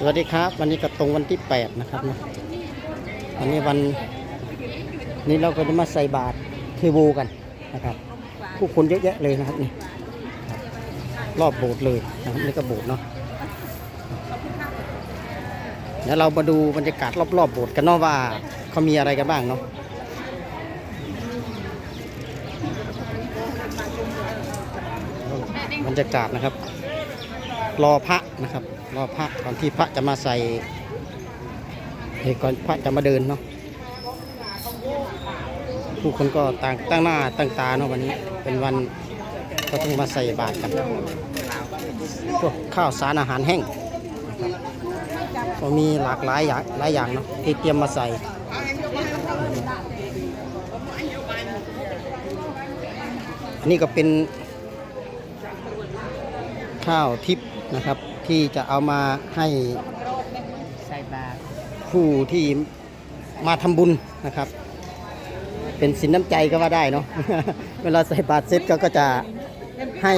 สวัสดีครับ วันนี้ก็ตรงวันที่ 8 นะครับนะวันนี้วันนี้เราก็จะมาใส่บาตรเทโวกันนะครับ ผู้คนเยอะแยะเลยนะครับนี่ครับรอบโบสถ์เลยนะครับนี่ก็โบสถ์เนาะเดี๋ยวเรามาดูบรรยากาศรอบๆโบสถ์กันเนาะว่าเขามีอะไรกันบ้างเนาะบรรยากาศนะครับ รอพระนะครับ รอพระก่อนที่พระจะมาใส่เก่อนพระจะมาเดินเนาะผู้คนก็ต่างตั้งหน้าตั้งตาเนาะวันนี้เป็นวันก็ต้องมาใส่บาตรกันพวกข้าวสารอาหารแห้งก็มีหลากหลายอย่างหลายอย่างเนาะที่เตรียมมาใส่อันนี้ก็เป็นข้าวทิพย์นะครับ ที่จะเอามาให้ใส่บาตรผู้ที่มาทำบุญนะครับ เป็นสินน้ำใจก็ว่าได้เนาะ เวลาใส่บาตรเสร็จก็ก็จะให้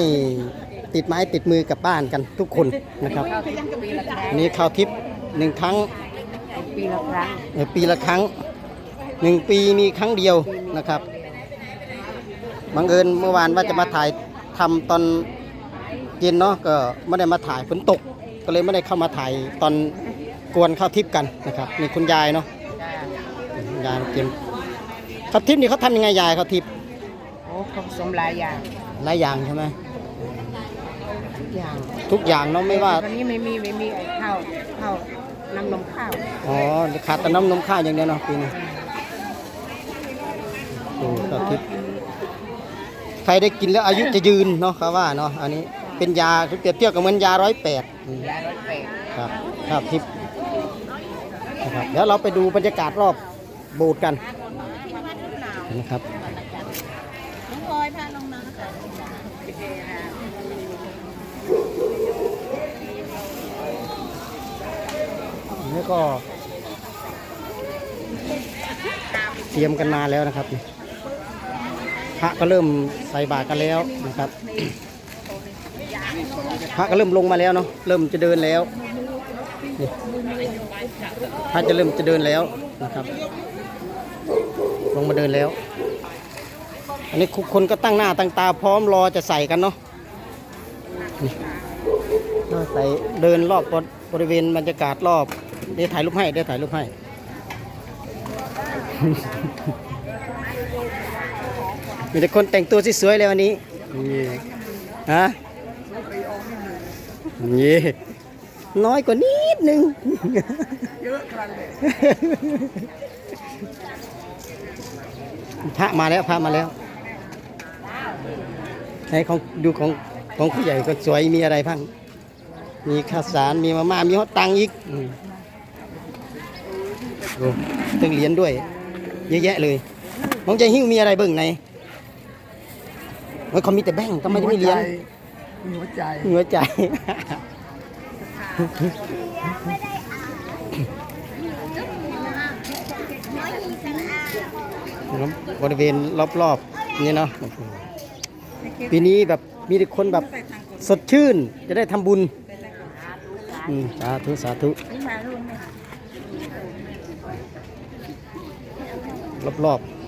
ติดไม้ติดมือกลับบ้านกันทุกคนนะครับเข้าปีละครั้งอันนี้ข้าวทิพย์หนึ่งครั้งปีละครั้งเอ่อปีละครั้งหนึ่งปีมีครั้งเดียวนะครับบังเอิญเมื่อวานว่าจะมาถ่ายทำตอน เย็นเนาะก็ไม่ได้มาถ่ายฝนตก ก็เลยไม่ได้เข้ามาถ่ายตอนกวนข้าวทิพย์กันนะครับนี่คุณยายเนาะจ้าคุณยายเตรียมข้าวทิพย์นี่เขาทำยังไงยายข้าวทิพย์โอ้เขาผสมหลายอย่างหลายอย่างใช่ไหมทุกอย่างทุกอย่างเนาะไม่ว่าวันนี้ไม่มีไม่มีไอ้ข้าวข้าวน้ำนมข้าวอ๋อขาดแต่น้ำนมข้าวอย่างเดียวเนาะปีนี้โอ้ข้าวทิพย์ใครได้กินแล้วอายุจะยืนเนาะเขาว่าเนาะอันนี้ เป็นยาเปรียบเทียบกับเหมือนยาร้อยแปดยาร้อยแปดครับครับทิพย์นะครับเดี๋ยวเราไปดูบรรยากาศรอบโบสถ์กันนะครับน้องพลอยพาน้องน้ำแล้วก็ เตรียมกันมาแล้วนะครับนี่พระก็เริ่มใส่บาตรกันแล้วนะครับ พระก็เริ่มลงมาแล้วเนาะเริ่มจะเดินแล้วนี่พระจะเริ่มจะเดินแล้วนะครับ ลงมาเดินแล้ว อันนี้ทุกคนก็ตั้งหน้าตั้งตาพร้อมรอจะใส่กันเนาะนี่ก็ใส่เดินรอบบริเวณบรรยากาศรอบเดี๋ยวถ่ายรูปให้เดี๋ยวถ่ายรูปให้มีแต่คนแต่งตัวสวยๆเลยวันนี้นี่ฮะ นี่น้อยกว่านิดนึง เยอะครั้งเลยพระมาแล้วพระมาแล้วไหนของดูของของผู้ใหญ่ก็สวยมีอะไรบ้างมีข้าวสารมีมาม่ามีฮอตตังอีกโอ้ตึงเหรียญด้วย เยอะแยะเลยของใจหิ้วมีอะไรเบิ่งในเฮ้ยเขามีแต่แบงค์ทำไมจะไม่เหรียญ มีหัวใจหัวใจ บริเวณรอบๆนี่เนาะโอ้โหปีนี้แบบมีแต่คนแบบสดชื่นจะได้ทำบุญอืมสาธุ สาธุ รอบๆ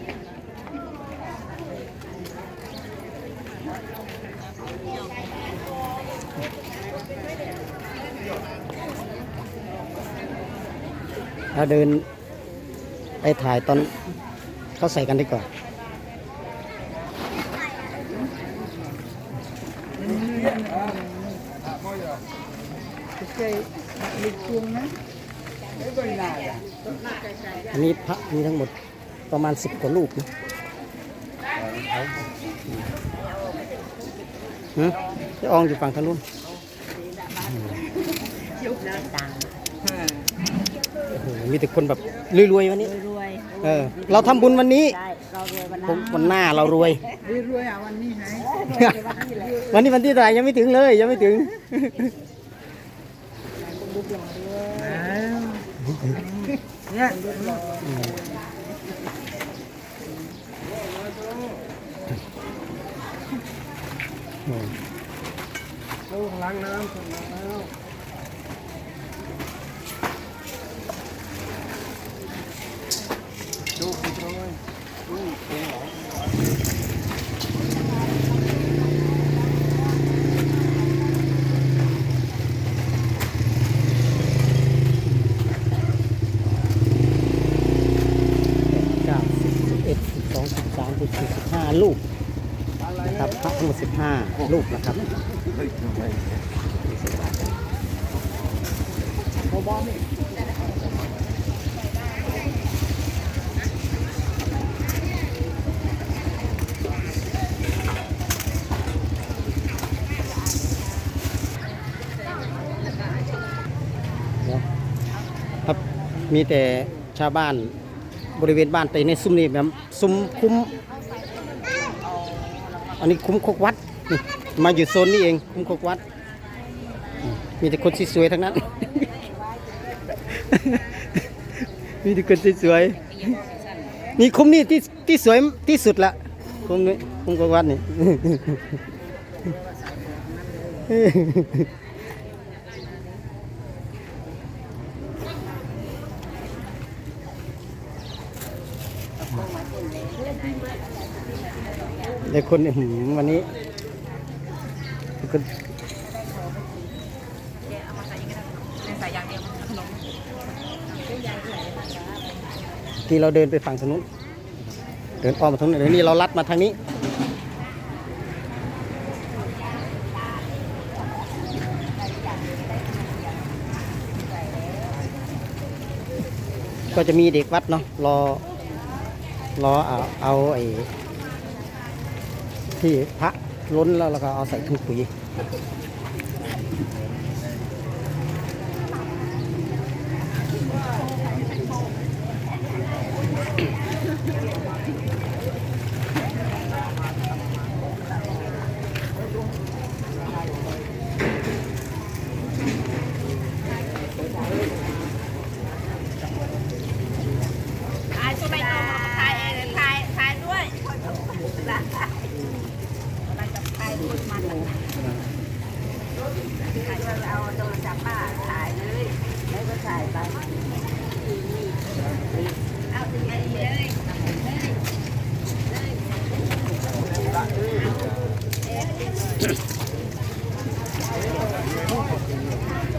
เราเดินไปถ่ายตอนเขาใส่กันดีกว่าเคยมีพวงนะไม่เป็นไรอันนี้พระมีทั้งหมดประมาณสิบกว่ารูปนะฮะจะอองอยู่ฝั่งทางนู้น ยุบนะตัง โอ้โห มีแต่คนแบบรวยๆวันนี้ รวยเออ เราทำบุญวันนี้ได้เรารวยวันผมวันหน้าเรารวย รวยอะวันนี้ไงวันนี้วันที่เท่าไหร่ยังไม่ถึงเลย ยังไม่ถึง เนี่ยอืมลูกล้างน้ำเสร็จแล้ว 11 12 13 14 15 ลูกนะครับทั้งหมด15 ลูกนะครับครับมีแต่ชาวบ้าน บริเวณบ้านแต่ในซุ้มนี่แบบซุ้มคุ้ม อันนี้คุ้มคกวัดนี่มาอยู่โซนนี้เองคุ้มคกวัด มีแต่คนสวยๆทั้งนั้น มีแต่คนสวยๆนี่คุ้มนี่ที่ที่สวยที่สุดละคุ้มนี้คุ้มคกวัดนี่ เด็กคนหือวันนี้เด็กคนที่เราเดินไปฝั่งถนนเดินอ้อมมาทางนู้นเดี๋ยวนี้เราลัดมาทางนี้ก็จะมีเด็กวัดเนาะรอรอเอาเอาไอ้ ที่พระล้นแล้วเราก็เอาใส่ถุงปุ๋ย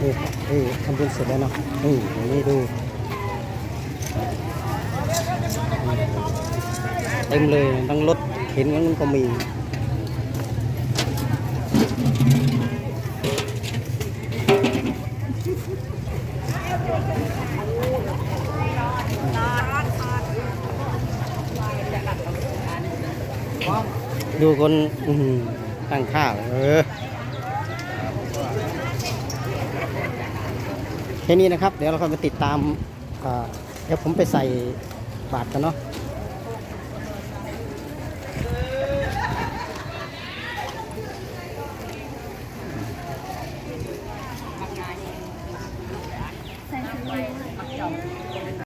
นี่นี่ทำบุญเสร็จแล้วเนาะนี่อย่างนี่ดูเต็มเลยทั้งรถเข็นกันก็มี ดูคนตั้งข้าวเออแค่นี้นะครับ เดี๋ยวเราก็มาติดตามเดี๋ยวผมไปใส่บาทกันเนาะ